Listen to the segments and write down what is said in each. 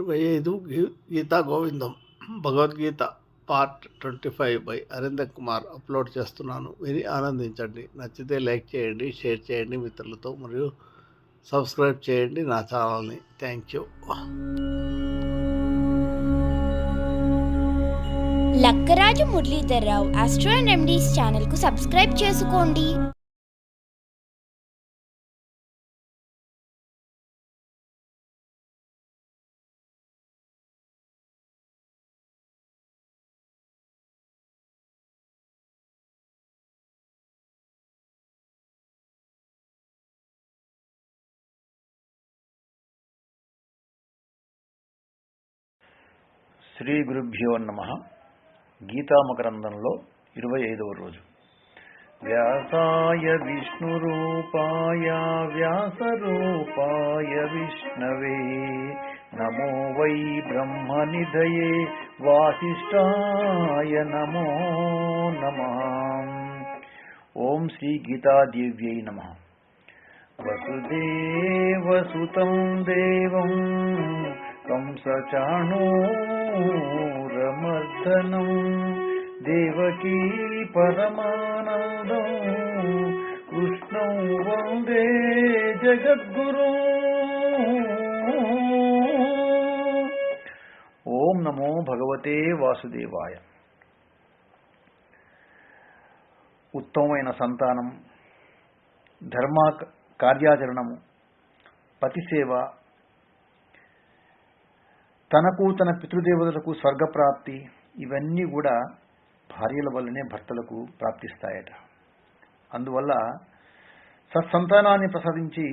ఇరవై ఐదు Geeta Govindam. Bhagavad Gita part twenty five by Arinder Kumar upload చేస్తున్నాను. విని ఆనందించండి. నచ్చితే లైక్ చేయండి షేర్ చేయండి మిత్రులతో మరియు సబ్స్క్రైబ్ చేయండి నా ఛానల్ని. Thank you. Lakkaraju Muralidhar Rao astro and remedies ఛానల్కు సబ్స్క్రైబ్ చేసుకోండి. శ్రీ గురుభ్యో నమ. గీతామకరందంలో ఇరవై ఐదవ రోజు. వ్యాసాయ విష్ణురూపాయ వ్యాసరూపాయ విష్ణవే. నమో వై బ్రహ్మనిధయే వాసిష్టాయ నమో నమ. ఓం శ్రీ గీతాదేవ్యై నమ వసుదేవసుతం దేవం కంసచాణూరమర్దనం దేవకీ పరమానందం. కృష్ణం వందే జగద్గురు. ఓం నమో భగవతే వాసుదేవాయ. ఉత్తమమైన సంతానం ధర్మ కార్యాచరణము పతిసేవ తనకు తన పితృదేవతలకు స్వర్గప్రాప్తి ఇవన్నీ కూడా భార్యల వల్లనే భర్తలకు ప్రాప్తిస్తాయట. అందువల్ల సత్సంతానాన్ని ప్రసాదించి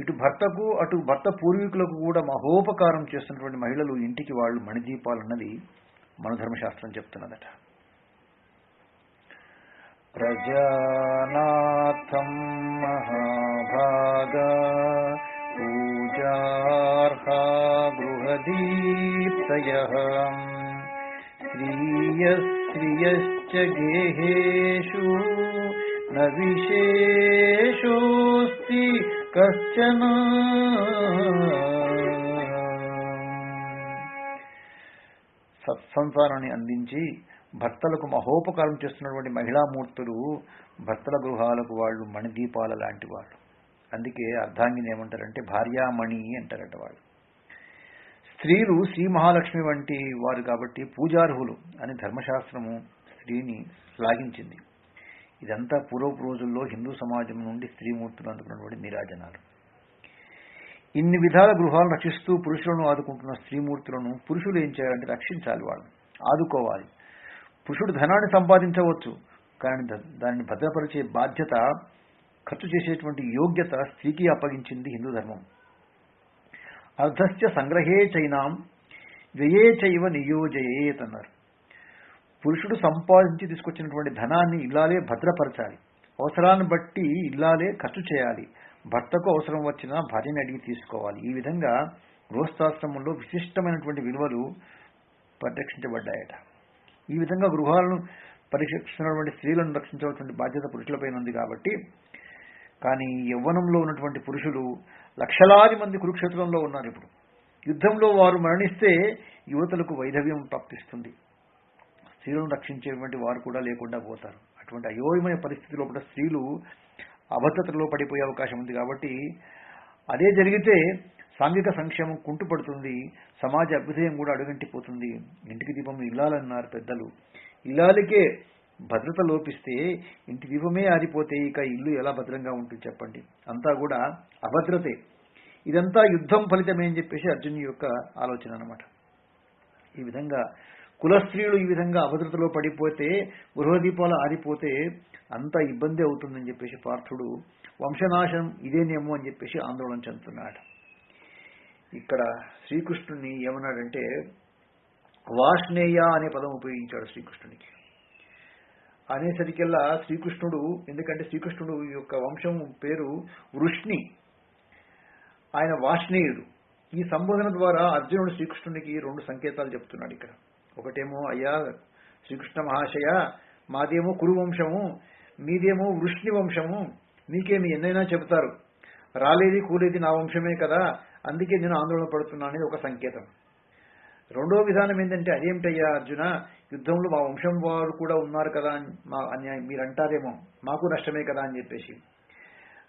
ఇటు భర్తకు అటు భర్త పూర్వీకులకు కూడా మహోపకారం చేస్తున్నటువంటి మహిళలు ఇంటికి వాళ్ళు మణిదీపాలన్నది మన ధర్మశాస్త్రం చెప్తున్నదట. ప్రజానాథం మహాభాగా పూజార్హా గృహదీప్తయ. శ్రీయశ్రియశ్చ గేహేషు న విశేషోస్తి కశ్చన. సత్సంసారాన్ని అందించి భర్తలకు మహోపకారం చేస్తున్నటువంటి మహిళామూర్తులు భర్తల గృహాలకు వాళ్ళు మణిదీపాల లాంటి వాళ్ళు. అందుకే అర్ధాంగిని ఏమంటారంటే భార్యామణి అంటారట వాళ్ళు. స్త్రీలు శ్రీ మహాలక్ష్మి వంటి వారు కాబట్టి పూజార్హులు అని ధర్మశాస్త్రము స్త్రీని శ్లాఘించింది ఇదంతా పూర్వపు రోజుల్లో హిందూ సమాజం నుండి స్త్రీమూర్తులు అందుకున్నటువంటి నిరాజనాలు. ఇన్ని విధాల గృహాలను రక్షిస్తూ పురుషులను ఆదుకుంటున్న స్త్రీమూర్తులను పురుషులు ఏం చేయాలంటే రక్షించాలి వాళ్ళు. ఆదుకోవాలి. పురుషుడు ధనాన్ని సంపాదించవచ్చు కానీ దానిని భద్రపరిచే బాధ్యత ఖర్చు చేసేటువంటి యోగ్యత స్త్రీకి అప్పగించింది హిందూ ధర్మం. అర్ధస్య సంగ్రహే చైనాం వ్యయే చైవ నియోజయేత్ అన్నారు పురుషుడు సంపాదించి తీసుకొచ్చినటువంటి ధనాన్ని ఇల్లాలే భద్రపరచాలి. అవసరాన్ని బట్టి ఇల్లాలే ఖర్చు చేయాలి. భర్తకు అవసరం వచ్చినా భార్యని అడిగి తీసుకోవాలి. ఈ విధంగా గృహస్థాశ్రమంలో విశిష్టమైనటువంటి విలువలు పరిరక్షించబడ్డాయట. ఈ విధంగా గృహాలను పరిరక్షిస్తున్నటువంటి స్త్రీలను రక్షించవలసిన బాధ్యత పురుషులపైన ఉంది కాబట్టి కానీ యవ్వనంలో ఉన్నటువంటి పురుషులు లక్షలాది మంది కురుక్షేత్రంలో ఉన్నారు ఇప్పుడు. యుద్ధంలో వారు మరణిస్తే యువతలకు వైధవ్యం ప్రాప్తిస్తుంది. స్త్రీలను రక్షించేటువంటి వారు కూడా లేకుండా పోతారు. అటువంటి అయోమయ పరిస్థితిలో కూడా స్త్రీలు అభద్రతలో పడిపోయే అవకాశం ఉంది కాబట్టి అదే జరిగితే సాంఘిక సంక్షేమం కుంటుపడుతుంది సమాజ అభ్యుదయం కూడా అడుగంటిపోతుంది. ఇంటికి దీపం ఇల్లాలన్నారు పెద్దలు. ఇల్లాలకే భద్రత లోపిస్తే ఇంటి దీపమే ఆరిపోతే ఇక ఇల్లు ఎలా భద్రంగా ఉంటుంది చెప్పండి. అంతా కూడా అభద్రతే. ఇదంతా యుద్ధం ఫలితమే అని చెప్పేసి అర్జున్ యొక్క ఆలోచన అనమాట ఈ విధంగా కుల స్త్రీలు ఈ విధంగా అభద్రతలో పడిపోతే గృహదీపాలు ఆరిపోతే అంత ఇబ్బంది అవుతుందని చెప్పేసి పార్థుడు వంశనాశనం ఇదేనేమో అని చెప్పేసి ఆందోళన చెందుతున్నాడు. ఇక్కడ శ్రీకృష్ణుని ఏమన్నాడంటే వాష్నేయ అనే పదం ఉపయోగించాడు శ్రీకృష్ణునికి. అనేసరికల్లా శ్రీకృష్ణుడు ఎందుకంటే శ్రీకృష్ణుడు యొక్క వంశం పేరు వృష్ణి ఆయన వాష్ణేయుడు. ఈ సంబోధన ద్వారా అర్జునుడు శ్రీకృష్ణునికి రెండు సంకేతాలు చెప్తున్నాడు ఇక్కడ. ఒకటేమో అయ్యా శ్రీకృష్ణ మహాశయ మాదేమో కురు వంశము మీదేమో వృష్ణి వంశము మీకేమి ఎన్నైనా చెబుతారు. రాలేది కూలేది నా వంశమే కదా అందుకే నేను ఆందోళన పడుతున్నానని అనేది ఒక సంకేతం. రెండో విధానం ఏంటంటే అదేమిటయ్యా అర్జున? యుద్ధంలో మా వంశం వారు కూడా ఉన్నారు కదా అని మా అని మీరు అంటారేమో మాకు నష్టమే కదా అని చెప్పేసి.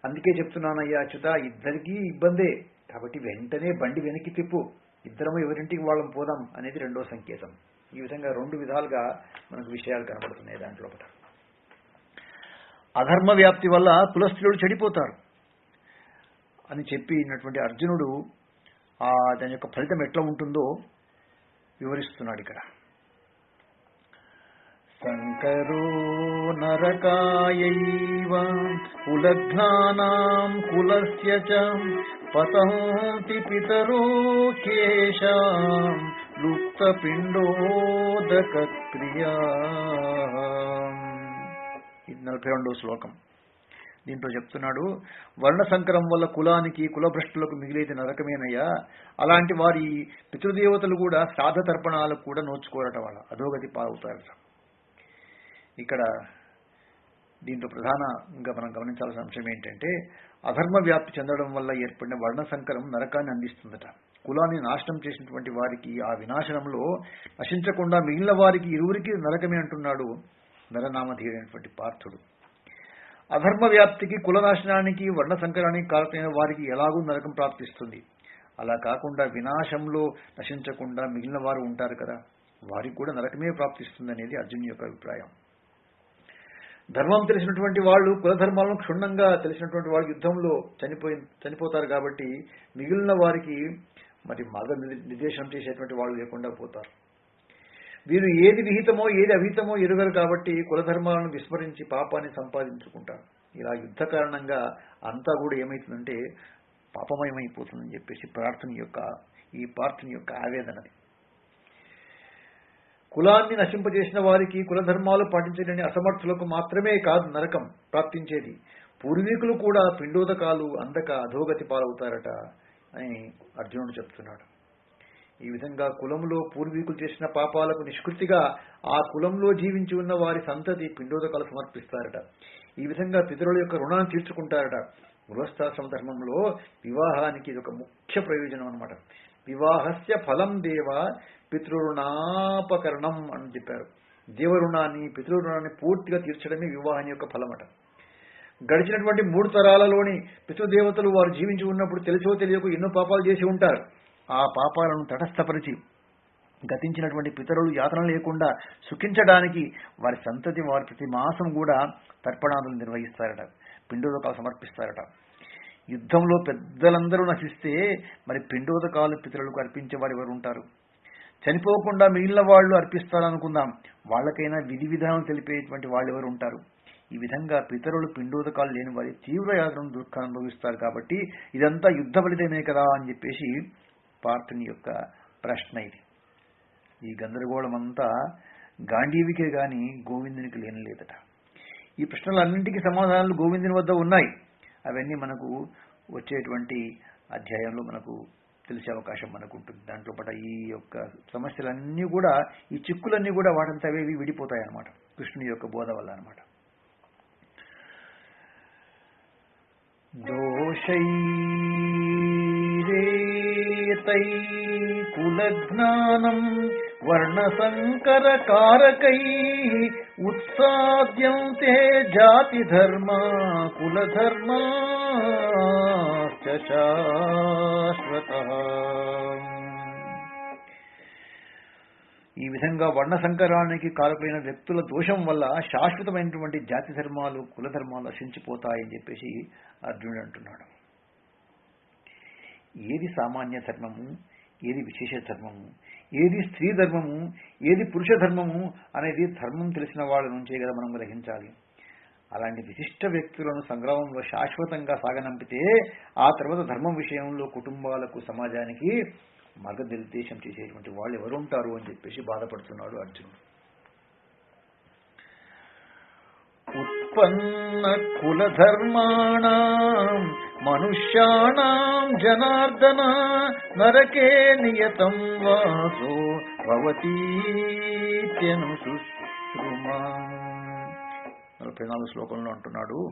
అందుకే చెప్తున్నానయ్యా అచ్యుత ఇద్దరికీ ఇబ్బందే. కాబట్టి వెంటనే బండి వెనక్కి తిప్పు. ఇద్దరము ఎవరింటికి వాళ్ళం పోదాం అనేది రెండో సంకేతం. ఈ విధంగా రెండు విధాలుగా మనకు విషయాలు కనబడుతున్నాయి దాంట్లో ఒకట. అధర్మ వ్యాప్తి వల్ల కులస్థులు చెడిపోతారు అని చెప్పినటువంటి అర్జునుడు ఆ దాని యొక్క ఫలితం ఎట్లా ఉంటుందో వివరిస్తున్నాడు ఇక్కడ. శంకరో నరకాయైవ కులఘ్నానాం కులస్య చ పతంతి పితరో కేశాం లుప్త పిండోదక క్రియా ఇది నలభై రెండో శ్లోకం. దీంట్లో చెప్తున్నాడు వర్ణ సంకరం వల్ల కులానికి కులభ్రష్టులకు మిగిలేది నరకమేనయ్యా. అలాంటి వారి పితృదేవతలు కూడా శ్రాద్ధ తర్పణాలకు కూడా నోచుకోరట వాళ్ళ. అధోగతి పాలవుతారట. ఇక్కడ దీంతో ప్రధానంగా మనం గమనించాల్సిన అంశం ఏంటంటే అధర్మ వ్యాప్తి చెందడం వల్ల ఏర్పడిన వర్ణ సంకరం నరకాన్ని అందిస్తుందట. కులాన్ని నాశనం చేసినటువంటి వారికి ఆ వినాశనంలో నశించకుండా మిగిలిన వారికి ఇరువురికి నరకమే అంటున్నాడు నరనామధీయుడైనటువంటి పార్థుడు. అధర్మ వ్యాప్తికి కుల నాశనానికి వర్ణ సంకరానికి కారణమైన వారికి ఎలాగూ నరకం ప్రాప్తిస్తుంది. అలా కాకుండా వినాశంలో నశించకుండా మిగిలిన వారు ఉంటారు కదా వారికి కూడా నరకమే ప్రాప్తిస్తుంది అనేది అర్జున్ యొక్క అభిప్రాయం. ధర్మం తెలిసినటువంటి వాళ్ళు కులధర్మాలను క్షుణ్ణంగా తెలిసినటువంటి వాళ్ళు యుద్ధంలో చనిపోయి చనిపోతారు కాబట్టి మిగిలిన వారికి మరి మార్గ నిర్దేశం చేసేటువంటి వాళ్ళు లేకుండా పోతారు. వీరు ఏది విహితమో ఏది అవిహితమో ఎరుగరు కాబట్టి కులధర్మాలను విస్మరించి పాపాన్ని సంపాదించుకుంటారు. ఇలా యుద్ధ కారణంగా అంతా కూడా ఏమైతుందంటే పాపమయమైపోతుందని చెప్పేసి ప్రార్థన యొక్క ఈ ప్రార్థన యొక్క ఆవేదనది కులాన్ని నశింపజేసిన వారికి కులధర్మాలు పాటించలేని అసమర్థులకు మాత్రమే కాదు నరకం ప్రాప్తించేది. పూర్వీకులు కూడా పిండోదకాలు అందక అధోగతి పాలవుతారట అని అర్జునుడు చెప్తున్నాడు. ఈ విధంగా కులంలో పూర్వీకులు చేసిన పాపాలకు నిష్కృతిగా ఆ కులంలో జీవించి ఉన్న వారి సంతతి పిండోదకాలు సమర్పిస్తారట. ఈ విధంగా పితరుల యొక్క రుణాన్ని తీర్చుకుంటారట. గృహస్థాశ్రమ ధర్మంలో వివాహానికి ఇది ఒక ముఖ్య ప్రయోజనం అనమాట వివాహస్య ఫలం దేవ పితృరుణాపకరణం అని చెప్పారు. దేవరుణాన్ని పితృరుణాన్ని పూర్తిగా తీర్చడమే వివాహం యొక్క ఫలమట. గడిచినటువంటి మూడు తరాలలోని పితృదేవతలు వారు జీవించి ఉన్నప్పుడు తెలిసో తెలియక ఎన్నో పాపాలు చేసి ఉంటారు. ఆ పాపాలను తటస్థపరిచి గతించినటువంటి పితరులు యాతన లేకుండా సుఖించడానికి వారి సంతతి వారి ప్రతి మాసం కూడా తర్పణాదులు నిర్వహిస్తారట పిండోదకాలు సమర్పిస్తారట. యుద్ధంలో పెద్దలందరూ నశిస్తే మరి పిండోదకాలు పితరులకు అర్పించేవారు ఎవరు ఉంటారు? చనిపోకుండా మిగిలిన వాళ్ళు అర్పిస్తారనుకుందాం వాళ్ళకైనా విధి విధానం తెలిపేటువంటి వాళ్ళు ఎవరు ఉంటారు? ఈ విధంగా పితరులు పిండోదకాలు లేని వారి తీవ్ర యాత్రను దుఃఖాన్ని అనుభవిస్తారు కాబట్టి ఇదంతా యుద్ధ ఫలితమే కదా అని చెప్పేసి పార్థుని యొక్క ప్రశ్న ఇది. ఈ గందరగోళం అంతా గాంధీవికే గాని గోవిందునికి లేని లేదట ఈ ప్రశ్నలన్నింటికీ సమాధానాలు గోవిందుని వద్ద ఉన్నాయి. అవన్నీ మనకు వచ్చేటువంటి అధ్యాయంలో మనకు తెలిసే అవకాశం మనకు ఉంటుంది దాంట్లో పాటు ఈ యొక్క సమస్యలన్నీ కూడా ఈ చిక్కులన్నీ కూడా వాటంతా అవేవి విడిపోతాయి అన్నమాట కృష్ణుని యొక్క బోధ వల్ల అనమాట దోషై కులజ్ఞానం వర్ణసంకరకారకై ఉత్సాద్యంతే జాతి ధర్మ కులధర్మా శాశ్వత ఈ విధంగా వర్ణ సంకరానికి కారకులైన వ్యక్తుల దోషం వల్ల శాశ్వతమైనటువంటి జాతి ధర్మాలు కుల ధర్మాలు నశించిపోతాయని చెప్పేసి అర్జునుడు అంటున్నాడు. ఏది సామాన్య ధర్మము ఏది విశేష ధర్మము ఏది స్త్రీ ధర్మము ఏది పురుష ధర్మము అనేది ధర్మం తెలిసిన వాళ్ళ నుంచే కదా మనం గ్రహించాలి. అలాంటి విశిష్ట వ్యక్తులను సంగ్రామంలో శాశ్వతంగా సాగనంపితే ఆ తర్వాత ధర్మం విషయంలో కుటుంబాలకు సమాజానికి మార్గనిర్దేశం చేసేటువంటి వాళ్ళు ఎవరు ఉంటారు అని చెప్పేసి బాధపడుతున్నాడు అర్జునుడు. ఉత్పన్న కుల ధర్మాణం మనుష్యాణం జనార్దన నరకే నియతం వాసో భవతీత్యను సుశ్రుమా నలభై నాలుగు శ్లోకంలో అంటున్నాడు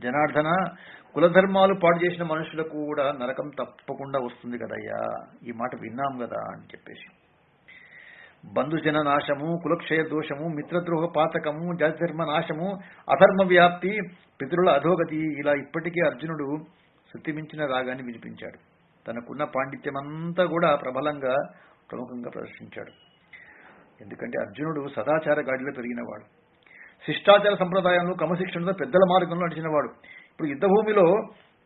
జనార్దన కులధర్మాలు పాడు చేసిన మనుషులకు కూడా నరకం తప్పకుండా వస్తుంది కదయ్యా. ఈ మాట విన్నాం కదా అని చెప్పేసి. బంధుజన నాశము కులక్షయ దోషము మిత్రద్రోహ పాతకము జాతిధర్మ నాశము అధర్మ వ్యాప్తి పితృల అధోగతి ఇలా ఇప్పటికే అర్జునుడు శృతిమించిన రాగాన్ని వినిపించాడు. తనకున్న పాండిత్యమంతా కూడా ప్రబలంగా ప్రముఖంగా ప్రదర్శించాడు. ఎందుకంటే అర్జునుడు సదాచార గాడిలో పెరిగినవాడు. శిష్టాచార సంప్రదాయంలో క్రమశిక్షణతో పెద్దల మార్గంలో నడిచినవాడు. ఇప్పుడు యుద్ధభూమిలో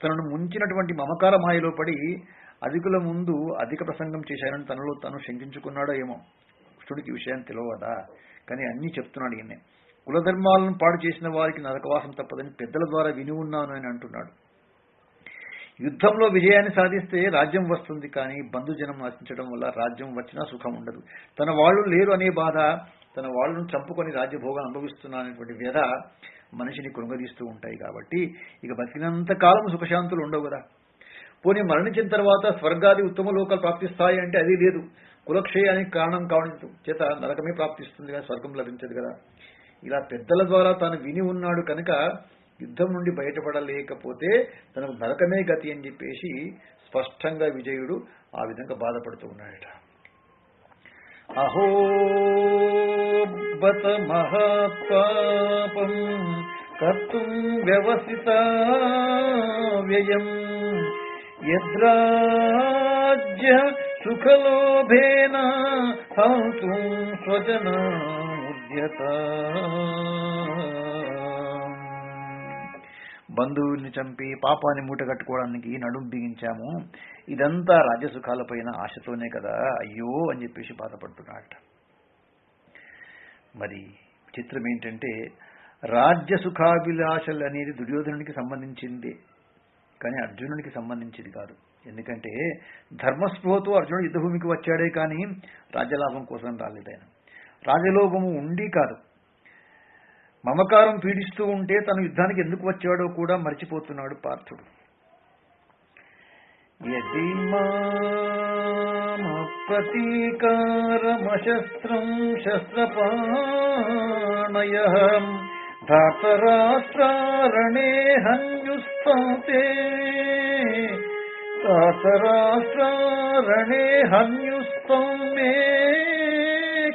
తనను ముంచినటువంటి మమకార మాయలో పడి అధికుల ముందు అధిక ప్రసంగం చేశానని తనలో తను శంకించుకున్నాడో ఏమో. కృష్ణుడికి విషయం తెలియదా? కానీ అన్నీ చెప్తున్నాడు ఈయన. కులధర్మాలను పాడు చేసిన వారికి నరకవాసం తప్పదని పెద్దల ద్వారా విని ఉన్నాను అని అంటున్నాడు. యుద్ధంలో విజయాన్ని సాధిస్తే రాజ్యం వస్తుంది కానీ బంధుజనం నశించడం వల్ల రాజ్యం వచ్చినా సుఖం ఉండదు. తన వాళ్ళు లేరు అనే బాధ తన వాళ్ళను చంపుకొని రాజ్యభోగం అనుభవిస్తున్నాననేటువంటి వ్యధ మనిషిని కృంగదీస్తూ ఉంటాయి కాబట్టి ఇక బతికినంత కాలం సుఖశాంతులు ఉండవు కదా. పోనీ మరణించిన తర్వాత స్వర్గాది ఉత్తమ లోకాలు ప్రాప్తిస్తాయి అంటే అది లేదు. కులక్షయానికి కారణం కావడం చేత నరకమే ప్రాప్తిస్తుంది కానీ స్వర్గం లభించదు కదా. ఇలా పెద్దల ద్వారా తాను విని ఉన్నాడు కనుక యుద్ధం నుండి బయటపడలేకపోతే తనకు నరకమే గతి అని చెప్పేసి స్పష్టంగా విజయుడు ఆ విధంగా బాధపడుతూ ఉన్నాడట. అహో బత మహాపాపం కర్తుం వ్యవసిత వ్యయం యద్రాజ్య సుఖలోభేన హంతుం స్వజన బంధువుల్ని చంపి పాపాన్ని మూట కట్టుకోవడానికి నడుం బిగించాము. ఇదంతా రాజ్యసుఖాలపైన ఆశతోనే కదా. అయ్యో అని చెప్పేసి బాధపడుతున్నాడట మరి చిత్రం ఏంటంటే రాజ్య సుఖాభిలాషలు అనేది దుర్యోధనునికి సంబంధించింది కానీ అర్జునునికి సంబంధించింది కాదు. ఎందుకంటే ధర్మస్పృహతో అర్జునుడు యుద్ధభూమికి వచ్చాడే కానీ రాజ్యలాభం కోసం రాలేదాయన రాజలోభము ఉండి కాదు. మమకారం పీడిస్తూ ఉంటే తను యుద్ధానికి ఎందుకు వచ్చాడో కూడా మర్చిపోతున్నాడు పార్థుడు. యది ప్రతీకారమశస్త్రం శస్త్రపాణయ ధాతరాష్ట్రారణే హన్యుస్తంతే ధాతరాష్ట్రారణే హన్యుస్తం మే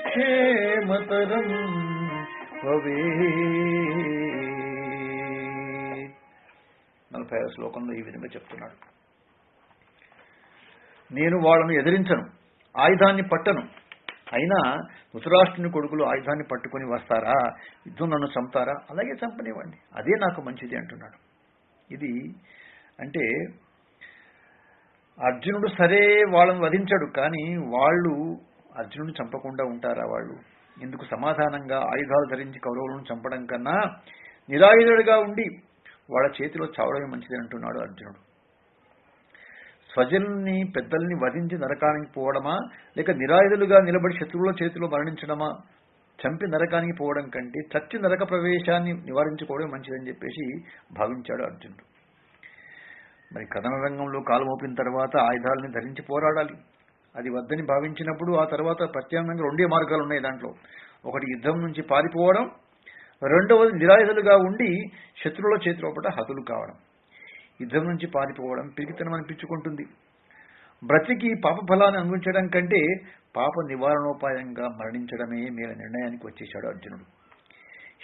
క్షేమతరం. భవే నలభై శ్లోకంలో ఈ విధంగా చెప్తున్నాడు. నేను వాళ్ళను ఎదిరించను ఆయుధాన్ని పట్టను. అయినా ధృతరాష్ట్రుని కొడుకులు ఆయుధాన్ని పట్టుకొని వస్తారా? యుద్ధం నన్ను చంపుతారా? అలాగే చంపనివ్వండి. అదే నాకు మంచిది అంటున్నాడు. ఇది అంటే అర్జునుడు సరే వాళ్ళని వధించాడు కానీ వాళ్ళు అర్జునుడిని చంపకుండా ఉంటారా వాళ్ళు? ఇందుకు సమాధానంగా ఆయుధాలు ధరించి కౌరవులను చంపడం కన్నా నిరాయుధుడిగా ఉండి వాళ్ళ చేతిలో చావడమే మంచిది అంటున్నాడు అర్జునుడు. స్వజల్ని పెద్దల్ని వధించి నరకానికి పోవడమా? లేక నిరాయుధులుగా నిలబడి శత్రువుల చేతిలో మరణించడమా? చంపి నరకానికి పోవడం కంటే చచ్చి నరక ప్రవేశాన్ని నివారించుకోవడం మంచిదని చెప్పేసి భావించాడు అర్జునుడు. మరి కథన రంగంలో కాలు మోపిన తర్వాత ఆయుధాలని ధరించి పోరాడాలి. అది వద్దని భావించినప్పుడు ఆ తర్వాత ప్రత్యామ్నాయంగా రెండే మార్గాలు ఉన్నాయి దాంట్లో. ఒకటి యుద్ధం నుంచి పారిపోవడం రెండవది నిరాయుధులుగా ఉండి శత్రువుల చేతిలోపట హతులు కావడం. యుద్ధం నుంచి పారిపోవడం పిరికితనం అనిపించుకుంటుంది. బ్రతికి పాప ఫలాన్ని అనుభవించడం కంటే పాప నివారణోపాయంగా మరణించడమే మేల నిర్ణయానికి వచ్చేశాడు అర్జునుడు.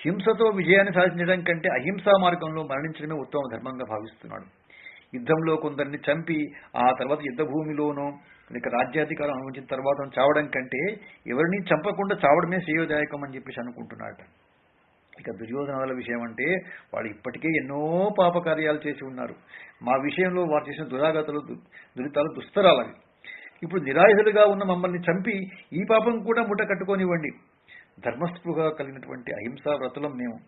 హింసతో విజయాన్ని సాధించడం కంటే అహింసా మార్గంలో మరణించడమే ఉత్తమ ధర్మంగా భావిస్తున్నాడు. యుద్ధంలో కొందరిని చంపి ఆ తర్వాత యుద్ధ భూమిలోనో లేక రాజ్యాధికారం అనుభవించిన తర్వాత చావడం కంటే ఎవరిని చంపకుండా చావడమే శ్రేయోదాయకం అని చెప్పేసి అనుకుంటున్నాడు ఇక దుర్యోధనాల విషయం అంటే వాళ్ళు ఇప్పటికే ఎన్నో పాపకార్యాలు చేసి ఉన్నారు. మా విషయంలో వారు చేసిన దురాగతలు దురితాలు దుస్తరాలవి. ఇప్పుడు నిరాయుధులుగా ఉన్న మమ్మల్ని చంపి ఈ పాపం కూడా ముట కట్టుకోనివ్వండి. ధర్మస్పృహ కలిగినటువంటి అహింసా వ్రతులం మేము.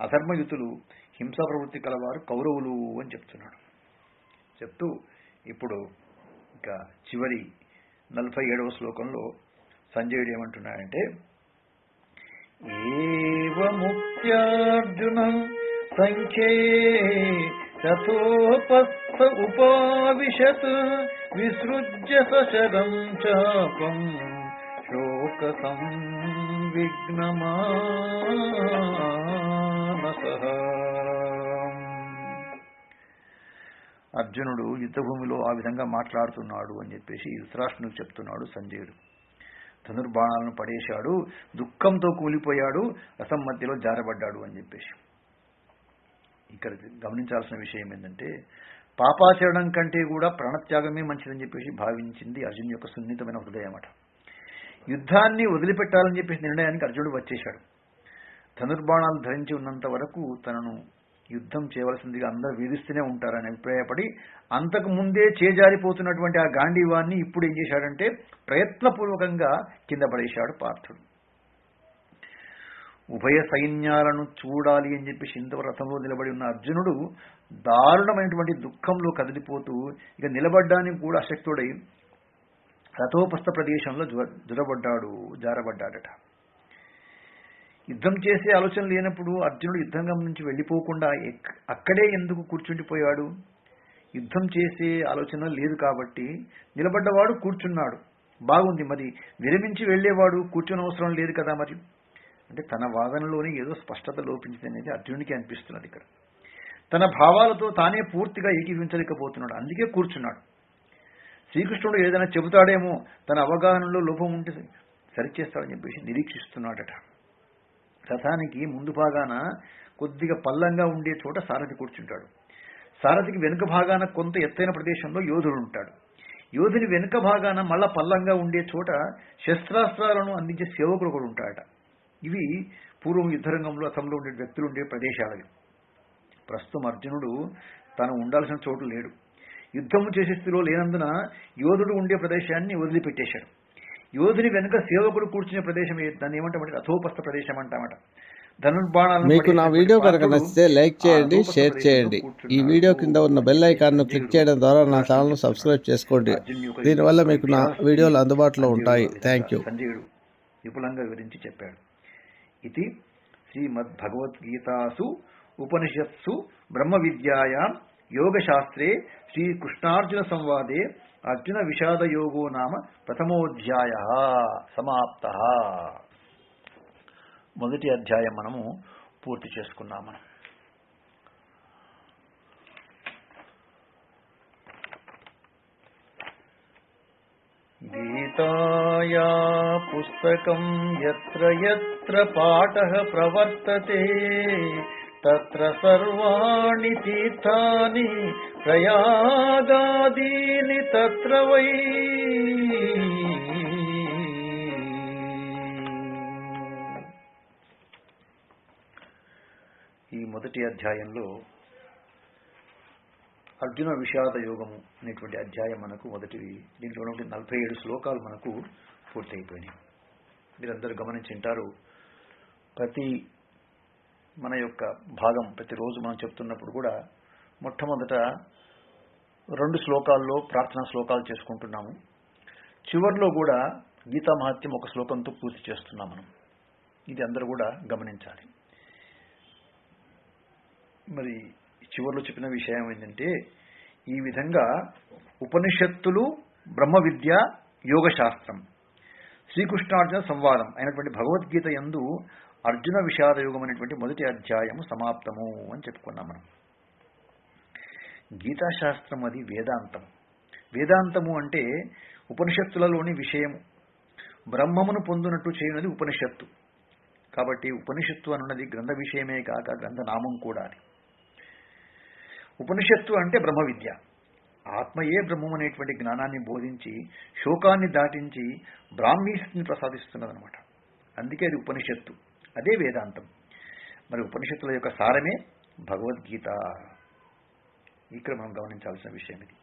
అధర్మయుతులు హింసా ప్రవృత్తి కలవారు కౌరవులు అని చెప్తున్నాడు. చెప్తూ ఇప్పుడు ఇంకా చివరి నలభై ఏడవ శ్లోకంలో సంజయుడు ఏమంటున్నాడంటే ఏవముక్త్యార్జునం సంఖ్యే తథోపస్థ ఉపావిశత్ విసృజ్య సశరం చాపం శోక అర్జునుడు యుద్ధభూమిలో ఆ విధంగా మాట్లాడుతున్నాడు అని చెప్పేసి ధృతరాష్ట్రునికి చెప్తున్నాడు సంజయుడు. ధనుర్బాణాలను పడేశాడు దుఃఖంతో కూలిపోయాడు రసం మధ్యలో జారబడ్డాడు అని చెప్పేసి. ఇక్కడ గమనించాల్సిన విషయం ఏంటంటే పాపాచరణం కంటే కూడా ప్రాణత్యాగమే మంచిదని చెప్పేసి భావించింది అర్జున్ యొక్క సున్నితమైన హృదయం అట యుద్ధాన్ని వదిలిపెట్టాలని చెప్పేసి నిర్ణయానికి అర్జునుడు వచ్చేశాడు. ధనుర్బాణాలు ధరించి ఉన్నంత వరకు తనను యుద్ధం చేయవలసిందిగా అందరూ వీధిస్తూనే ఉంటారని అభిప్రాయపడి అంతకు ముందే చేజారిపోతున్నటువంటి ఆ గాంధీవాన్ని ఇప్పుడు ఏం చేశాడంటే ప్రయత్నపూర్వకంగా కింద పడేశాడు పార్థుడు. ఉభయ సైన్యాలను చూడాలి అని చెప్పేసి ఇంతవరకు రథంలో నిలబడి ఉన్న అర్జునుడు దారుణమైనటువంటి దుఃఖంలో కదిలిపోతూ ఇక నిలబడ్డానికి కూడా అశక్తుడై రథోపస్థ ప్రదేశంలో జ్వ- జ్వరబడ్డాడు జారబడ్డాడట. యుద్ధం చేసే ఆలోచన లేనప్పుడు అర్జునుడు యుద్ధంగం నుంచి వెళ్ళిపోకుండా ఎక్- అక్కడే ఎందుకు కూర్చుండిపోయాడు? యుద్ధం చేసే ఆలోచన లేదు కాబట్టి నిలబడ్డవాడు కూర్చున్నాడు. బాగుంది మరి విరమించి వెళ్ళేవాడు కూర్చుని అవసరం లేదు కదా మరి? అంటే తన వాదనలోనే ఏదో స్పష్టత లోపించింది అనేది అర్జునుడికి అనిపిస్తున్నది ఇక్కడ. తన భావాలతో తానే పూర్తిగా ఏకీవించలేకపోతున్నాడు అందుకే కూర్చున్నాడు. శ్రీకృష్ణుడు ఏదైనా చెబుతాడేమో తన అవగాహనలో లోపం ఉంటే సరిచేస్తాడని చెప్పేసి నిరీక్షిస్తున్నాడట. రథానికి ముందు భాగాన కొద్దిగా పల్లంగా ఉండే చోట సారథి కూర్చుంటాడు. సారథికి వెనుక భాగాన కొంత ఎత్తైన ప్రదేశంలో యోధుడు ఉంటాడు. యోధుని వెనుక భాగాన మళ్ళా పల్లంగా ఉండే చోట శస్త్రాస్త్రాలను అందించే సేవకుడు కూడా ఉంటాడట. ఇవి పూర్వం యుద్ధరంగంలో అసంలో ఉండే వ్యక్తులు ఉండే ప్రదేశాలవి. ప్రస్తుతం అర్జునుడు తను ఉండాల్సిన చోటు లేడు. యుద్ధము చేసే స్థితిలో లేనందున యోధుడు ఉండే ప్రదేశాన్ని వదిలిపెట్టేశాడు. యోధుని వెనుక సేవకుడు కూర్చునే ప్రదేశం దాన్ని ఏమంటామంటే అథోపస్థ ప్రదేశం అంటామట. ధనుర్బాణాలను మీకు నా వీడియో కనుక నచ్చితే లైక్ చేయండి షేర్ చేయండి. ఈ. వీడియో కింద ఉన్న బెల్ ఐకాన్ను క్లిక్ చేయడం ద్వారా నా ఛానల్ను సబ్స్క్రైబ్ చేసుకోండి. దీనివల్ల మీకు నా వీడియోలు అందుబాటులో ఉంటాయి. థ్యాంక్ యూ సంజయుడు విపులంగా వివరించి చెప్పాడు. ఇది శ్రీమద్భగవద్గీతాసు ఉపనిషత్సు బ్రహ్మ విద్యాయాం యోగశాస్త్రే శ్రీకృష్ణార్జున సంవాదే అర్జున విషాద యోగో నామ ప్రథమోధ్యాయ సమాప్త. మొదటి అధ్యాయం మనము పూర్తి చేసుకున్నాం మనం గీతాయా పుస్తకం ఎత్ర ఎత్ర పాఠః ప్రవర్తతే తత్ర సర్వాణి తీర్థాని ప్రయాగాదీని తత్ర వై. ఈ మొదటి అధ్యాయంలో అర్జున విషాద యోగము అనేటువంటి అధ్యాయం మనకు మొదటివి దీంట్లో ఉన్నటువంటి నలభై ఏడు శ్లోకాలు మనకు పూర్తయిపోయినాయి. మీరందరూ గమనించింటారు ప్రతి మన యొక్క భాగం ప్రతిరోజు మనం చెప్తున్నప్పుడు కూడా మొట్టమొదట రెండు శ్లోకాల్లో ప్రార్థనా శ్లోకాలు చేసుకుంటున్నాము. చివర్లో కూడా గీతా మహత్యం ఒక శ్లోకంతో పూర్తి చేస్తున్నాం మనం. ఇది అందరూ కూడా గమనించాలి. మరి చివరిలో చెప్పిన విషయం ఏంటంటే ఈ విధంగా ఉపనిషత్తులు బ్రహ్మ విద్య యోగ శాస్త్రం శ్రీకృష్ణార్జున సంవాదం అయినటువంటి భగవద్గీత యందు అర్జున విషాద యోగం అనేటువంటి మొదటి అధ్యాయము సమాప్తము అని చెప్పుకున్నాం మనం. గీతాశాస్త్రం అది వేదాంతం. వేదాంతము అంటే ఉపనిషత్తులలోని విషయము. బ్రహ్మమును పొందునట్టు చేయనది ఉపనిషత్తు. కాబట్టి ఉపనిషత్తు అనున్నది గ్రంథ విషయమే కాక గ్రంథ నామం కూడా అది. ఉపనిషత్తు అంటే బ్రహ్మ విద్య ఆత్మయే బ్రహ్మం అనేటువంటి జ్ఞానాన్ని బోధించి శోకాన్ని దాటించి బ్రాహ్మీస్ని ప్రసాదిస్తున్నదనమాట. అందుకే అది ఉపనిషత్తు. అదే వేదాంతం. మరి ఉపనిషత్తుల యొక్క సారమే భగవద్గీత. ఇక్కడ మనం గమనించాల్సిన విషయం ఇది.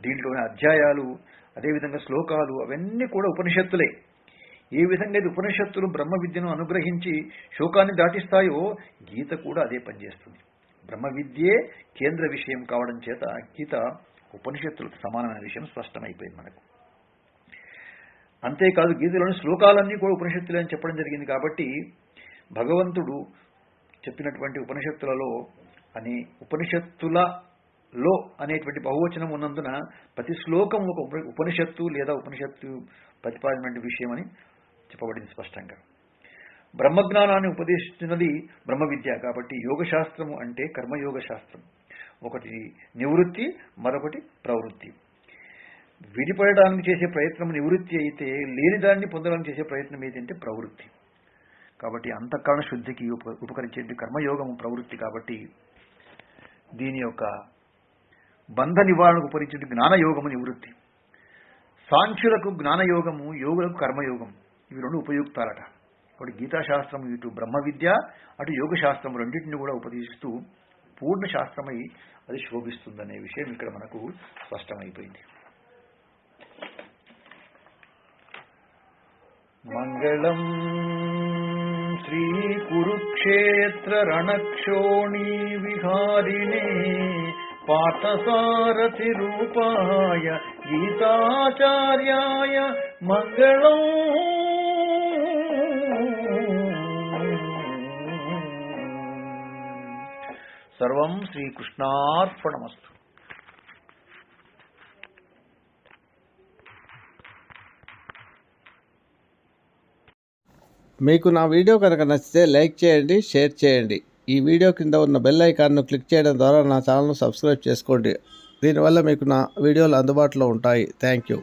దీంట్లోని అధ్యాయాలు అదేవిధంగా శ్లోకాలు అవన్నీ కూడా ఉపనిషత్తులే. ఏ విధంగా ఇది ఉపనిషత్తులు బ్రహ్మ విద్యను అనుగ్రహించి శోకాన్ని దాటిస్తాయో గీత కూడా అదే పనిచేస్తుంది బ్రహ్మ విద్యే కేంద్ర విషయం కావడం చేత గీత ఉపనిషత్తులకు సమానమైన విషయం స్పష్టమైపోయింది మనకు. అంతేకాదు గీతలోని శ్లోకాలన్నీ కూడా ఉపనిషత్తులే అని చెప్పడం జరిగింది కాబట్టి భగవంతుడు చెప్పినటువంటి ఉపనిషత్తులలో అని ఉపనిషత్తులలో అనేటువంటి బహువచనం ఉన్నందున ప్రతి శ్లోకం ఒక ఉప- ఉపనిషత్తు లేదా ఉపనిషత్తు ప్రతిపాదించిన విషయం అని చెప్పబడింది స్పష్టంగా. బ్రహ్మజ్ఞానాన్ని ఉపదేశిస్తున్నది బ్రహ్మ విద్య కాబట్టి యోగశాస్త్రము అంటే కర్మయోగ శాస్త్రం ఒకటి నివృత్తి మరొకటి ప్రవృత్తి. విడిపడడానికి చేసే ప్రయత్నం నివృత్తి అయితే లేని దాన్ని పొందడానికి చేసే ప్రయత్నం ఏదంటే ప్రవృత్తి. కాబట్టి అంతఃకరణ శుద్ధికి ఉప ఉపకరించేది కర్మయోగము ప్రవృత్తి కాబట్టి దీని యొక్క బంధ నివారణకు ఉపరించేది జ్ఞానయోగము నివృత్తి. సాంఖ్యులకు జ్ఞానయోగము యోగులకు కర్మయోగం ఇవి రెండు ఉపయుక్తాలట. కాబట్టి గీతాశాస్త్రం ఇటు బ్రహ్మ విద్య అటు యోగ శాస్త్రం రెండింటిని కూడా ఉపదేశిస్తూ పూర్ణ శాస్త్రమై అది శోభిస్తుందనే విషయం ఇక్కడ మనకు స్పష్టమైపోయింది. మంగళం శ్రీ కురుక్షేత్ర రణక్షోణీ విహారిణే పార్థసారథి రూపాయ గీతాచార్యాయ మంగళం. సర్వం శ్రీకృష్ణార్పణమస్తు. మీకు నా వీడియో కనుక నచ్చితే లైక్ చేయండి షేర్ చేయండి. ఈ వీడియో కింద ఉన్న బెల్ ఐకాన్ను క్లిక్ చేయడం ద్వారా నా ఛానల్ను సబ్స్క్రైబ్ చేసుకోండి. దీనివల్ల మీకు నా వీడియోలు అందుబాటులో ఉంటాయి. Thank you.